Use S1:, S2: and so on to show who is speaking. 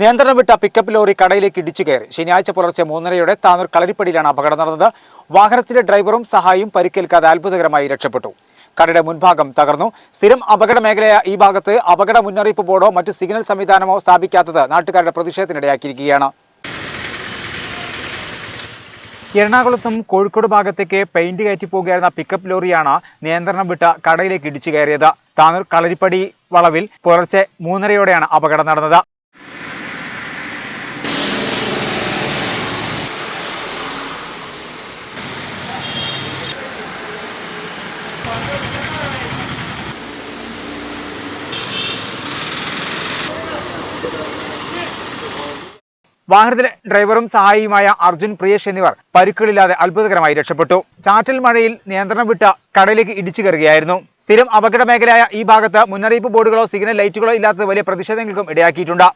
S1: നിയന്ത്രണം വിട്ട pickup lorry കടയിലേക്ക് ഇടിച്ചു കയറി. ശനിയാഴ്ച പുലർച്ചെ മൂന്നരയോടെ താനൂർ കളരിപ്പടിയിലാണ് അപകടം നടന്നത്. വാഹനത്തിലെ ഡ്രൈവറും സഹായിയും പരിക്കേൽക്കാതെ അത്ഭുതകരമായി രക്ഷപ്പെട്ടു. കടയുടെ മുൻഭാഗം തകർന്നു. സ്ഥിരം അപകട മേഖലയായ ഈ ഭാഗത്ത് അപകട മുന്നറിയിപ്പ് ബോർഡോ മറ്റു സിഗ്നൽ സംവിധാനമോ സ്ഥാപിക്കാത്തത് നാട്ടുകാരുടെ പ്രതിഷേധത്തിനിടയാക്കിയിരിക്കുകയാണ്. എറണാകുളത്തും കോഴിക്കോട് ഭാഗത്തേക്ക് പെയിന്റ് കയറ്റി പോകുകയായിരുന്ന പിക്കപ്പ് ലോറിയാണ് നിയന്ത്രണം വിട്ട കടയിലേക്ക് ഇടിച്ചു കയറിയത്. താനൂർ കളരിപ്പടി വളവിൽ പുലർച്ചെ മൂന്നരയോടെയാണ് അപകടം നടന്നത്. വാഹനത്തിലെ ഡ്രൈവറും സഹായിയുമായ അർജുൻ പ്രിയേഷ് എന്നിവർ പരുക്കുകളില്ലാതെ അത്ഭുതകരമായി രക്ഷപ്പെട്ടു. ചാറ്റൽ മഴയിൽ നിയന്ത്രണം വിട്ട കടലിലേക്ക് ഇടിച്ചു കയറുകയായിരുന്നു. സ്ഥിരം അപകട മേഖലയായ ഈ ഭാഗത്ത് മുന്നറിയിപ്പ് ബോർഡുകളോ സിഗ്നൽ ലൈറ്റുകളോ ഇല്ലാത്തത് വലിയ പ്രതിഷേധങ്ങൾക്കും ഇടയാക്കിയിട്ടുണ്ട്.